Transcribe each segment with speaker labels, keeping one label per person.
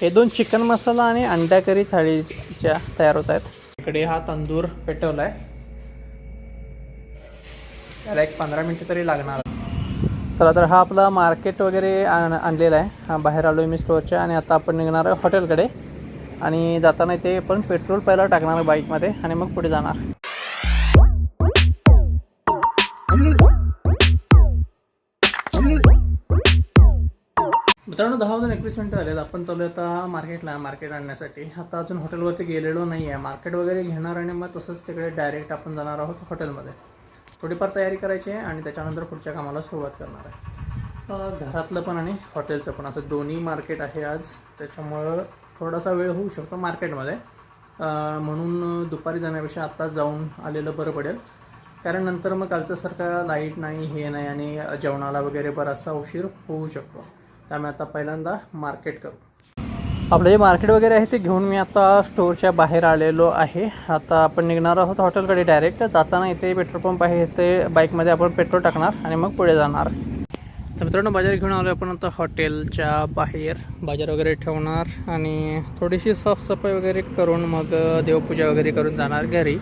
Speaker 1: हे दोन चिकन मसाला आणि अंडा करी थाळीच्या तयार होत आहेत. इकडे हा तंदूर पेटवला आहे त्याला एक पंधरा मिनटं तरी लागणार. चला तर हा आपला मार्केट वगैरे आण आणलेला आहे. हा बाहेर आलो आहे मी स्टोअरच्या आणि आता आपण निघणार आहे हॉटेलकडे आणि जाताना इथे आपण पेट्रोल पहिला टाकणार आहे बाईकमध्ये आणि मग पुढे जाणार. मित्रांनो दहा वाजून एकवीस मिनटं झालेत आपण चालू आता मार्केटला मार्केट आणण्यासाठी. आता अजून हॉटेलवरती गेलेलो नाही आहे. मार्केट वगैरे घेणार आणि मग तसंच तिकडे डायरेक्ट आपण जाणार आहोत हॉटेलमध्ये. थोडीफार तयारी करायची आहे आणि त्याच्यानंतर पुढच्या कामाला सुरुवात करणार आहे. घरातलं पण आणि हॉटेलचं पण. असं दोन्ही मार्केट आहे आज. त्याच्यामुळं थोडासा वेळ होऊ शकतो मार्केटमध्ये. म्हणून दुपारी जाण्यापेक्षा आत्ताच जाऊन आलेलं बरं पडेल. कारण नंतर मग कालच्यासारखा लाइट नाही हे नाही आणि जेवणाला वगैरे बराचसा उशीर होऊ शकतो. त्यामुळे आता पहिल्यांदा मार्केट करू. आपलं जे मार्केट वगैरे आहे ते घेऊन मी आता स्टोअरच्या बाहेर आलेलो आहे. आता आपण निघणार आहोत हॉटेलकडे डायरेक्ट जाताना इथे पेट्रोल पंप आहे इथे बाईकमध्ये आपण पेट्रोल टाकणार आणि मग पुढे जाणार. तर मित्रांनो बाजार घेऊन आलो आपण आता हॉटेलच्या बाहेर. बाजार वगैरे ठेवणार आणि थोडीशी साफसफाई वगैरे करून मग देवपूजा वगैरे करून जाणार घरी.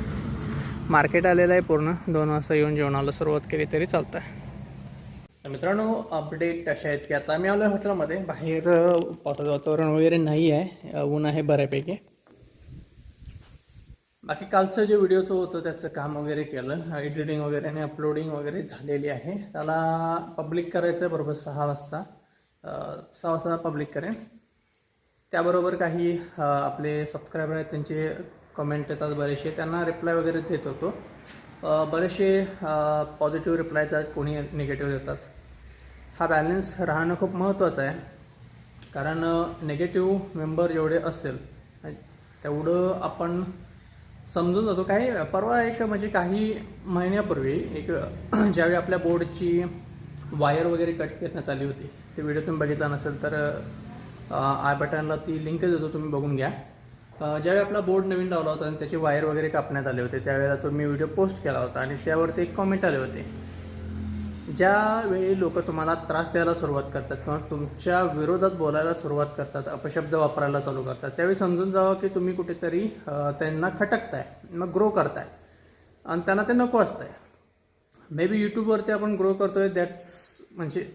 Speaker 1: मार्केट आलेलं आहे पूर्ण. दोन वाजता येऊन जेवणाला सुरुवात केली तरी चालतं तर मित्रांनो अपडेट अशा आहेत की आता आम्ही आलो आहे हॉटेलमध्ये बाहेर पावसाचं वातावरण वगैरे नाही आहे. ऊन आहे बऱ्यापैकी. बाकी कालचं जे व्हिडिओचं होतं त्याचं काम वगैरे केलं. एडिटिंग वगैरे आणि अपलोडिंग वगैरे झालेली आहे. त्याला पब्लिक करायचं आहे बरोबर सहा वाजता. सहा वाजता पब्लिक करेन. त्याबरोबर काही आपले सबस्क्रायबर आहेत त्यांचे कमेंट येतात बरेचसे. त्यांना रिप्लाय वगैरे देत होतो. बरेचसे पॉझिटिव्ह रिप्लाय येतात कोणी निगेटिव्ह देतात हा बॅलन्स राहणं खूप महत्त्वाचं आहे. कारण नेगेटिव्ह मेंबर जेवढे असेल तेवढं आपण समजून जातो. काही परवा एक म्हणजे काही महिन्यापूर्वी एक ज्यावेळी आपल्या बोर्डची वायर वगैरे कट करण्यात आली होती ते व्हिडिओ तुम्ही बघितला नसेल तर आय बटनला ती लिंक देतो तुम्ही बघून घ्या. ज्यावेळी आपला बोर्ड नवीन लावला होता आणि त्याची वायर वगैरे कापण्यात आले होते त्यावेळेला तो मी व्हिडिओ पोस्ट केला होता आणि त्यावरती एक कॉमेंट आले होते. ज्यावेळी लोक तुम्हाला त्रास द्यायला सुरुवात करतात किंवा तुमच्या विरोधात बोलायला सुरुवात करतात अपशब्द वापरायला चालू करतात त्यावेळी समजून जावं की तुम्ही कुठेतरी त्यांना खटकताय मग ग्रो करताय आणि त्यांना ते नको असतंय. मे बी यूट्यूबवरती आपण ग्रो करतोय दॅट्स म्हणजे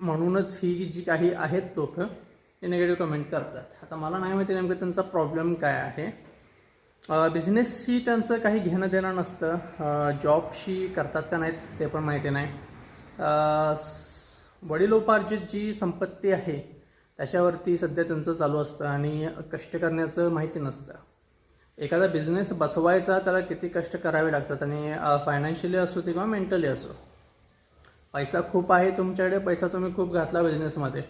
Speaker 1: म्हणूनच ही जी काही आहेत लोक ते निगेटिव्ह कमेंट करतात. आता मला नाही माहिती नेमकं त्यांचा प्रॉब्लेम काय आहे. बिझनेसशी त्यांचं काही घेणं देणं नसतं जॉबशी करतात का नाहीत ते पण माहिती नाही. वडिलोपार्जित जी संपत्ती आहे त्याच्यावरती सध्या त्यांचं चालू असतं आणि कष्ट करण्याचं माहिती नसतं. एखादा बिझनेस बसवायचा त्याला किती कष्ट करावे लागतात आणि फायनान्शियली असो ते किंवा मेंटली असो. पैसा खूप आहे तुमच्याकडे पैसा तुम्ही खूप घातला बिझनेसमध्ये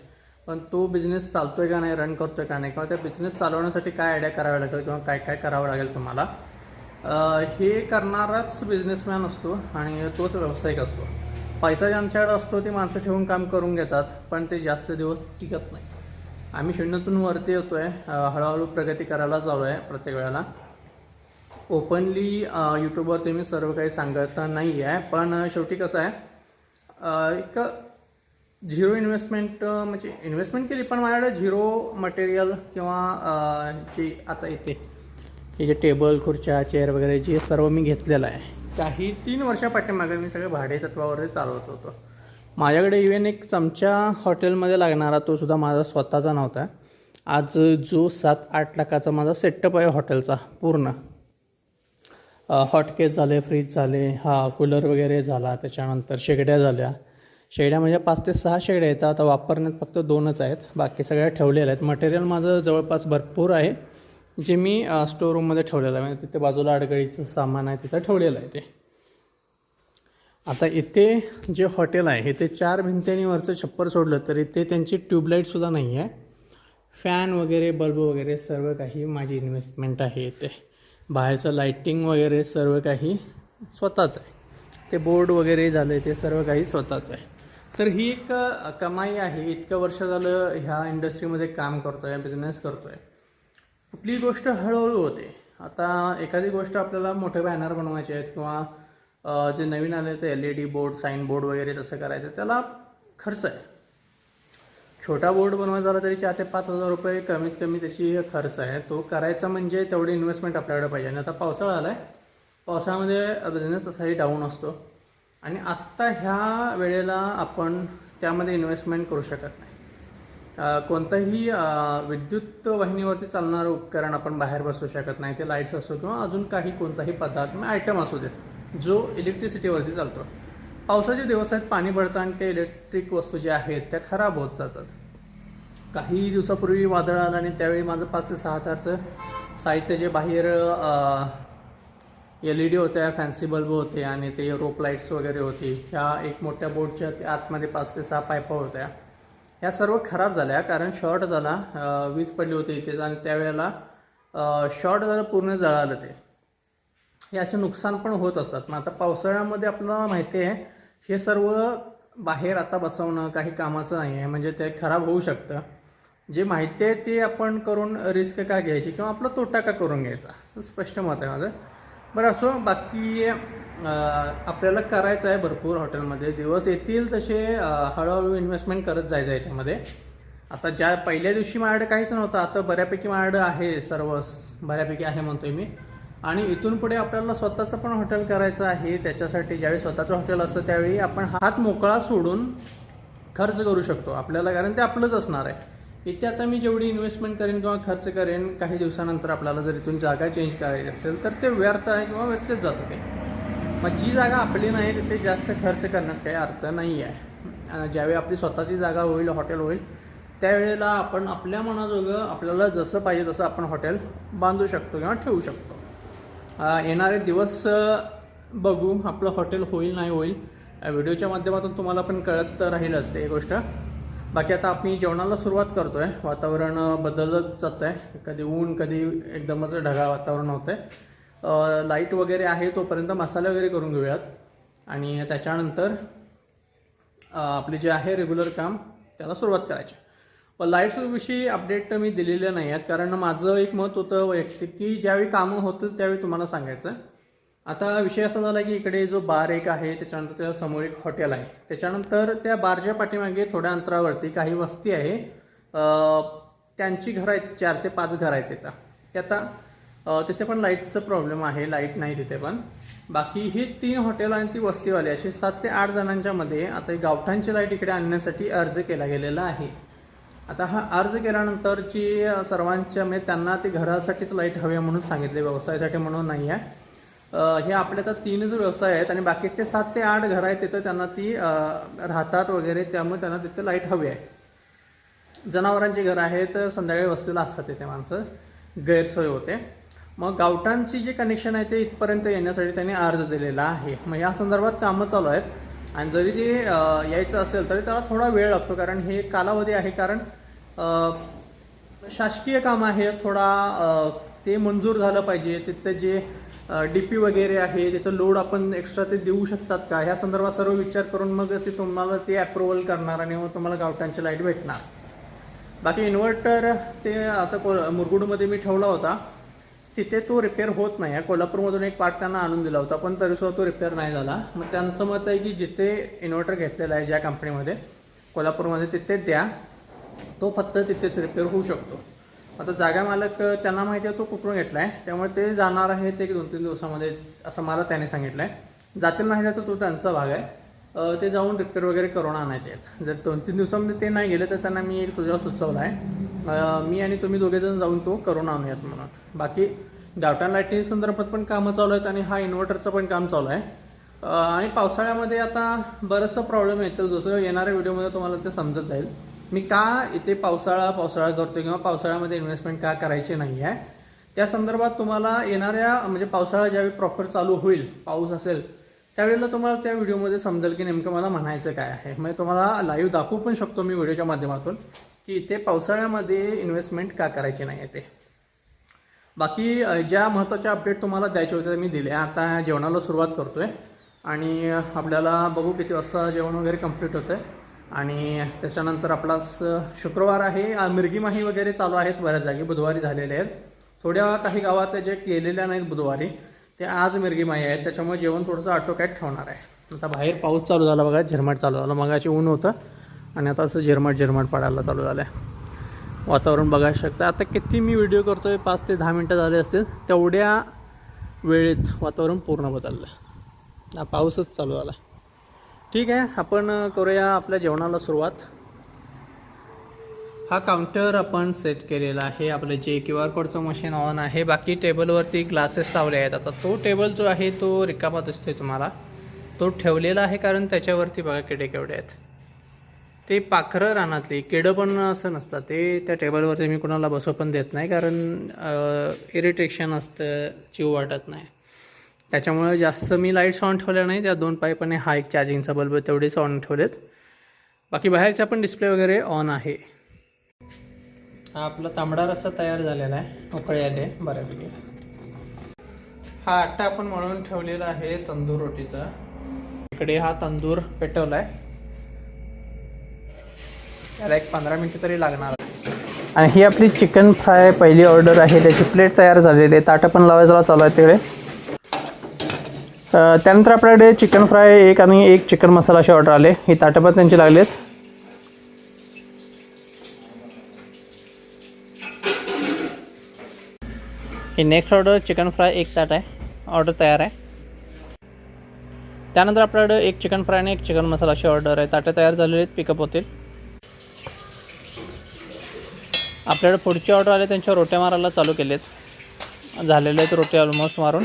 Speaker 1: पण तो बिझनेस चालतोय का नाही रन करतोय का नाही किंवा त्या बिझनेस चालवण्यासाठी काय आयडिया कराव्या लागतात किंवा काय काय करावं लागेल तुम्हाला हे करणाराच बिझनेसमॅन असतो आणि तोच व्यावसायिक असतो. पैसा ज्यांच्याकडे असतो ते माणसं ठेवून काम करून घेतात पण ते जास्त दिवस टिकत नाही. आम्ही शून्यातून वरती येतो आहे हळूहळू प्रगती करायला चालू आहे प्रत्येक वेळेला. ओपनली यूट्यूबवरती मी सर्व काही सांगत नाही आहे पण शेवटी कसं आहे एक झिरो इन्व्हेस्टमेंट म्हणजे इन्व्हेस्टमेंट केली पण माझ्याकडे झिरो मटेरियल किंवा जी आता येते हे जे टेबल खुर्च्या चेअर वगैरे जे सर्व मी घेतलेलं आहे काही तीन वर्षापाठीमागे मी सगळं भाडे चालवत होतो. माझ्याकडे इव्हन एक चमचा हॉटेलमध्ये लागणारा तो सुद्धा माझा स्वतःचा नव्हता. आज जो सात आठ लाखाचा माझा सेटअप आहे हॉटेलचा पूर्ण. हॉटकेस झाले फ्रीज झाले हा कूलर वगैरे झाला त्याच्यानंतर शेगड्या झाल्या. शेगड्या म्हणजे पाच ते सहा शेगड्या आहेत आता वापरण्यात फक्त दोनच आहेत बाकी सगळ्या ठेवलेल्या आहेत. मटेरियल माझं जवळपास भरपूर आहे. जे मी स्टोर रूममध्ये ठेवलेलं आहे म्हणजे तिथे बाजूला अडगळीचं सामान आहे तिथं ठेवलेलं आहे ते. आता इथे जे हॉटेल आहे इथे चार भिंत्यांनी वरचं छप्पर सोडलं तर इथे त्यांची ट्यूबलाईटसुद्धा नाही आहे. फॅन वगैरे बल्ब वगैरे सर्व काही माझी इन्व्हेस्टमेंट आहे इथे. बाहेरचं लाईटिंग वगैरे सर्व काही स्वतःच आहे. ते बोर्ड वगैरे झालं ते सर्व काही स्वतःच आहे. तर ही एक कमाई आहे. इतकं वर्ष झालं ह्या इंडस्ट्रीमध्ये काम करतो आहे बिझनेस करतो आहे कुठलीही गोष्ट हळूहळू होते. आता एखादी गोष्ट आपल्याला मोठे बॅनर बनवायचे आहेत किंवा जे नवीन आले ते L E D board sign board वगैरे तसं करायचं त्याला खर्च आहे. छोटा बोर्ड बनवायचा झाला तरी चार ते पाच हजार रुपये कमीत कमी त्याची खर्च आहे. तो करायचा म्हणजे तेवढी इन्व्हेस्टमेंट आपल्याकडे पाहिजे. आणि आता पावसाळा आला आहे पावसाळ्यामध्ये बिझनेस तसाही डाऊन असतो. आणि आत्ता ह्या वेळेला आपण त्यामध्ये इन्व्हेस्टमेंट करू शकत नाही. कोणतंही विद्युत वाहिनीवरती चालणारं उपकरण आपण बाहेर बसवू शकत नाही. ते लाईट्स असो किंवा अजून काही कोणताही पदार्थ किंवा आयटम असू देत जो इलेक्ट्रिसिटीवरती चालतो. पावसाचे दिवस आहेत पाणी पडतं आणि ते इलेक्ट्रिक वस्तू ज्या आहेत त्या खराब होत जातात. काही दिवसापूर्वी वादळ आलं आणि त्यावेळी माझं पाच ते सहा हजारचं साहित्य जे बाहेर एल ई डी होत्या फॅन्सी बल्ब होते आणि ते रोप लाईट्स वगैरे होती. ह्या एक मोठ्या बोटच्या आतमध्ये पाच ते सहा पायपा होत्या. ह्या सर्व खराब झाल्या कारण शॉर्ट झाला वीज पडली होती इथे आणि त्यावेळेला शॉर्ट झालं पूर्ण जळालं ते. हे असे नुकसान पण होत असतात. मग आता पावसाळ्यामध्ये आपल्याला माहिती आहे हे सर्व बाहेर आता बसवणं काही कामाचं नाही आहे म्हणजे ते खराब होऊ शकतं. जे माहिती आहे ते आपण करून रिस्क का घ्यायची किंवा आपला तोटा का करून घ्यायचा? असं स्पष्ट मत आहे माझं. बरं असो बाकी आपल्याला करायचं आहे भरपूर हॉटेलमध्ये. दिवस येतील तसे हळूहळू इन्व्हेस्टमेंट करत जायचं याच्यामध्ये. आता ज्या पहिल्या दिवशी माझ्याकडे काहीच नव्हतं आता बऱ्यापैकी माझ्याकडे आहे सर्व बऱ्यापैकी आहे म्हणतोय मी. आणि इथून पुढे आपल्याला स्वतःचं पण हॉटेल करायचं आहे. त्याच्यासाठी ज्यावेळी स्वतःचं हॉटेल असतं त्यावेळी आपण हात मोकळा सोडून खर्च करू शकतो. आपल्याला कारण ते आपलंच असणार आहे. इथे आता मी जेवढी इन्व्हेस्टमेंट करेन किंवा खर्च करेन काही दिवसानंतर आपल्याला जर इथून जागा चेंज करायची असेल तर ते व्यर्थ आहे किंवा व्यस्तच जातं ते. मग जी जागा आपली नाही तिथे जास्त खर्च करण्यात काही अर्थ नाही आहे ज्यावेळी आपली स्वतःची जागा होईल हॉटेल होईल त्यावेळेला आपण आपल्या मनाजोगं आपल्याला जसं पाहिजे तसं आपण हॉटेल बांधू शकतो किंवा ठेवू शकतो. येणारे दिवस बघू आपलं हॉटेल होईल नाही होईल. व्हिडिओच्या माध्यमातून तुम्हाला पण कळत राहील असते ही गोष्ट. बाकी आता आपण जेवणाला सुरुवात करतो आहे वातावरण बदलत जातं आहे. कधी ऊन कधी एकदमच ढगाळ वातावरण होतं आहे लाइट वगैरे आहे तोपर्यंत मसाले वगैरे करून घेऊयात. आणि त्याच्यानंतर आपले जे आहे रेग्युलर काम त्याला सुरुवात करायची. पण लाईट्सविषयी अपडेट मी दिलेले नाही आहेत कारण माझं एक मत होतं वैयक्तिक की ज्यावेळी कामं होतं त्यावेळी तुम्हाला सांगायचं. आता विषय असा झाला की इकडे जो बार एक आहे त्याच्यानंतर त्या समोर एक हॉटेल आहे. त्याच्यानंतर त्या बारच्या पाठीमागे थोड्या अंतरावरती काही वस्ती आहे. त्यांची घरं आहेत चार ते पाच घरं आहेत तिथं. ते आता तिथे पण लाईटचं प्रॉब्लेम आहे लाइट नाही तिथे पण. बाकी ही तीन हॉटेल आणि ती वस्तीवाली अशी सात ते आठ जणांच्या मध्ये आता गावठांची लाइट इकडे आणण्यासाठी अर्ज केला गेलेला आहे. आता हा अर्ज केल्यानंतरची सर्वांच्या म्हणजे त्यांना ते घरासाठीच लाइट हवी आहे म्हणून सांगितले व्यवसायासाठी म्हणून नाही आहे. हे आपले आता तीनच व्यवसाय आहेत आणि बाकीचे सात ते आठ घरं आहेत तिथं त्यांना ती राहतात वगैरे त्यामुळे त्यांना तिथे लाइट हवी आहे. जनावरांची घरं आहेत संध्याकाळी वस्तीला असतात तिथे माणसं गैरसोय होते. मग गावठांची जे कनेक्शन आहे ते इथपर्यंत येण्यासाठी त्यांनी अर्ज दिलेला आहे. मग या संदर्भात कामं चालू आहेत. आणि जरी ते यायचं असेल तरी त्याला थोडा वेळ लागतो कारण हे कालावधी आहे. कारण शासकीय काम आहे थोडा ते मंजूर झालं पाहिजे. तिथं जे डी पी वगैरे आहे तिथं लोड आपण एक्स्ट्रा ते देऊ शकतात का? ह्या संदर्भात सर्व विचार करून मग ते तुम्हाला ते अप्रुव्हल करणार आणि मग तुम्हाला गावठांची लाइट भेटणार. बाकी इन्व्हर्टर ते आता को मुरगुडमध्ये मी ठेवला होता. तिथे तो रिपेअर होत नाही. आहे कोल्हापूरमधून एक पार्ट त्यांना आणून दिला होता पण तरीसुद्धा तो रिपेअर नाही झाला. मग त्यांचं मत आहे की जिथे इन्व्हर्टर घेतलेला आहे ज्या कंपनीमध्ये कोल्हापूरमध्ये तिथे द्या. तो फक्त तिथेच रिपेअर होऊ शकतो. आता जागा मालक त्यांना माहिती आहे तो कुठून घेतला आहे त्यामुळे ते जाणार आहेत एक दोन तीन दिवसामध्ये असं मला त्याने सांगितलं आहे जातील नाही तर तो त्यांचा भाग आहे. ते जाऊन रिपेअर वगैरे करून आणायचे आहेत. जर दोन तीन दिवसामध्ये ते नाही गेले तर त्यांना मी एक सुझाव सुचवला आहे. मी आणि तुम्ही दोघेजण जाऊन तो करून आणूयात म्हणून. बाकी गावठाण लाईटिंग संदर्भात पण कामं चालू आहेत आणि हा इन्व्हर्टरचं पण काम चालू आहे. आणि पावसाळ्यामध्ये आता बरंचसं प्रॉब्लेम येतं. जसं येणाऱ्या व्हिडिओमध्ये तुम्हाला ते समजत जाईल. मी का इथे पावसाळा पावसाळा करतो किंवा पावसाळ्यामध्ये इन्व्हेस्टमेंट का करायची नाही आहे त्या संदर्भात तुम्हाला येणाऱ्या म्हणजे पावसाळा ज्यावेळी प्रॉपर चालू होईल पाऊस असेल त्यावेळेला तुम्हाला त्या व्हिडिओमध्ये समजेल की नेमकं मला म्हणायचं काय आहे. म्हणजे तुम्हाला लाईव्ह दाखवू पण शकतो मी व्हिडिओच्या माध्यमातून. की इथे पावसाळ्यामध्ये इन्व्हेस्टमेंट का करायची नाही आहे ते. बाकी ज्या महत्त्वाच्या अपडेट तुम्हाला द्यायचे होते मी दिले आता जेवणाला सुरुवात करतोय. आणि आपल्याला बघू किती वाजता जेवण वगैरे कंप्लीट आहे आणि त्याच्यानंतर आपला स- शुक्रवार आहे. मिरगीमाही वगैरे चालू आहेत बऱ्याच जागी. बुधवारी झालेले आहेत. थोड्या काही गावातल्या जे केलेल्या नाहीत बुधवारी ते आज मिरगीमाही आहेत. त्याच्यामुळे जेवण थोडंसं ऑटोकॅट ठेवणार आहे. आता बाहेर पाऊस चालू झाला बघा. झिरमट चालू झाला. मगाशी ऊन होतं. आणि आता असं झिरमट झिरमट पडायला चालू झालं आहे वातावरण बघायला शकता. आता किती मी व्हिडिओ करतो आहे पाच ते दहा मिनटं झाले असतील तेवढ्या वेळेत वातावरण पूर्ण बदललं हा पाऊसच चालू झाला ठीक आहे आपण करूया आपल्या जेवणाला सुरुवात. हा काउंटर आपण सेट केलेला आहे. आपलं जे क्यू आर कोडचं मशीन ऑन आहे. बाकी टेबलवरती ग्लासेस लावले आहेत. आता तो टेबल जो आहे तो रिकामा दिसतोय तुम्हाला. तो ठेवलेला आहे कारण त्याच्यावरती बघा किडे केवढे आहेत. ते पाखरं रानातली किडं पण असं नसतं ते त्या टेबलवरती मी कोणाला बसव पण देत नाही कारण इरिटेशन असतं जीव वाटत नाही. त्याच्यामुळे जास्त मी लाईट्स ऑन ठेवल्या नाही. त्या दोन पाईपाने हा एक चार्जिंगचा बल्ब तेवढेच ऑन ठेवलेत. बाकी बाहेरचा पण डिस्प्ले वगैरे ऑन आहे. हा आपला तांबडा रस्सा तयार झालेला आहे उकळे आले बऱ्यापैकी. हा आट्टा आपण म्हणून ठेवलेला आहे तंदूर रोटीचा. इकडे हा तंदूर पेटवला आहे त्याला एक पंधरा मिनटं तरी लागणार. आणि ही आपली चिकन फ्राय पहिली ऑर्डर आहे. त्याची प्लेट तयार झालेली आहे. ताटं पण लावायला चालू आहे तिकडे. त्यानंतर आपल्याकडे चिकन फ्राय एक आणि एक चिकन मसाला असे ऑर्डर आले. ही ताटं पण त्यांची आहेत. ही नेक्स्ट ऑर्डर चिकन फ्राय एक ताट आहे. ऑर्डर तयार आहे. त्यानंतर आपल्याकडे एक चिकन फ्राय आणि एक चिकन मसाला अशी ऑर्डर आहे. ताटे तयार झालेले आहेत. पिकअप होतील. आपल्याकडे पुढची ऑर्डर आले त्यांच्या रोट्या मारायला चालू केलेत. झालेले आहेत रोटे ऑलमोस्ट मारून.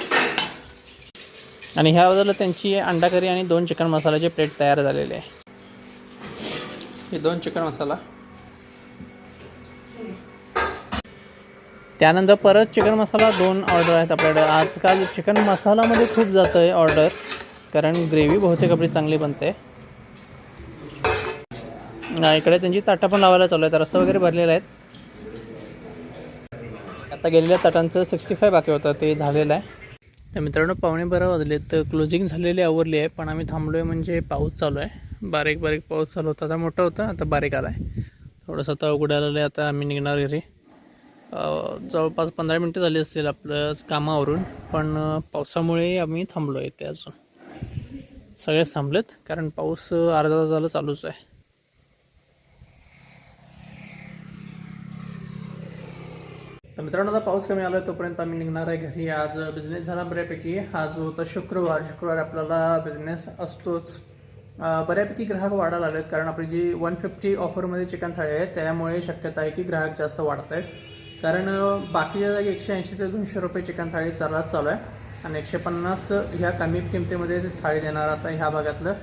Speaker 1: आणि ह्या बाजूला त्यांची अंडा करी आणि दोन चिकन मसाल्याचे प्लेट तयार झालेले आहे. हे दोन चिकन मसाला. त्यानंतर परत चिकन मसाला दोन ऑर्डर आहेत आपल्याकडे. आजकाल चिकन मसालामध्ये खूप जातं आहे ऑर्डर कारण ग्रेव्ही बहुतेक आपली चांगली बनते. इकडे त्यांची ताटं पण लावायला चालू आहेत रस्सा वगैरे भरलेले आहेत. आता गेलेल्या ताटांचं सिक्स्टी फाय बाकी होतं ते झालेलं आहे. तर मित्रांनो पावणे बारा वाजले तर क्लोजिंग झालेली आवरली आहे पण आम्ही थांबलो आहे म्हणजे पाऊस चालू आहे. बारीक बारीक पाऊस चालू होता आता मोठा होता आता बारीक आला आहे थोडंसं आता उघडायला आहे आता आम्ही निघणार घरी. जवळपास पंधरा मिनटं झाली असतील आपलं कामावरून पण पावसामुळे आम्ही थांबलो आहे ते अजून. सगळेच थांबलेत कारण पाऊस अर्धा तास चालूच आहे. तर मित्रांनो आता पाऊस कमी आला तोपर्यंत आम्ही निघणार आहे घरी. आज बिझनेस झाला बऱ्यापैकी. आज होता शुक्रवार. शुक्रवार आपल्याला बिझनेस असतोच. बऱ्यापैकी ग्राहक वाढायला लागलेत कारण आपली जी वन फिफ्टी ऑफरमध्ये चिकन थाळी आहे त्यामुळे शक्यता आहे की ग्राहक जास्त वाढत आहेत कारण बाकीच्या जागी एकशे ऐंशी ते दोनशे रुपये चिकन थाळी सर्रास चालू आहे. आणि एकशे पन्नास ह्या कमी किमतीमध्ये थाळी देणार आता ह्या भागातलं.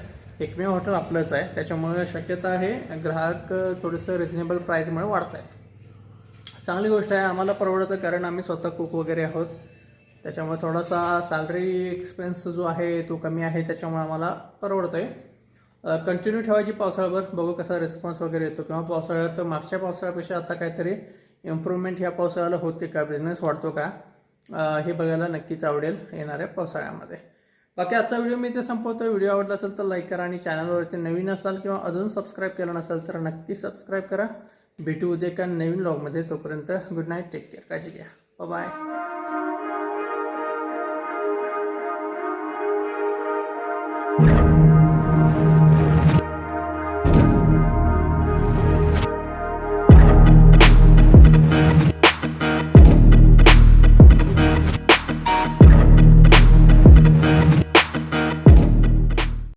Speaker 1: एकमेव हॉटेल आपलंच आहे. त्याच्यामुळे शक्यता आहे ग्राहक थोडंसं रिझनेबल प्राईजमुळे वाढत आहेत चांगली गोष्ट आहे. आम्हाला परवडतं कारण आम्ही स्वतः कुक वगैरे आहोत. त्याच्यामुळे थोडासा सॅलरी एक्सपेन्स जो आहे तो कमी आहे. त्याच्यामुळे आम्हाला परवडतं आहे कंटिन्यू ठेवायची पावसाळ्यावर. बघू कसा रिस्पॉन्स वगैरे येतो. किंवा पावसाळ्यात मागच्या पावसाळ्यापेक्षा आता काहीतरी इम्प्रूव्हमेंट ह्या पावसाळ्याला होते का? बिझनेस वाढतो का? हे बघायला नक्कीच आवडेल येणाऱ्या पावसाळ्यामध्ये. बाकी आजचा व्हिडिओ मी इथे संपवतो व्हिडिओ आवडला असेल तर लाईक करा आणि चॅनलवरती नवीन असाल किंवा अजून सबस्क्राईब केलं नसेल तर नक्की सबस्क्राईब करा. भेटू उद्या एका नवीन लॉगमध्ये तोपर्यंत गुड नाईट टेक केअर काळजी घ्या. बाय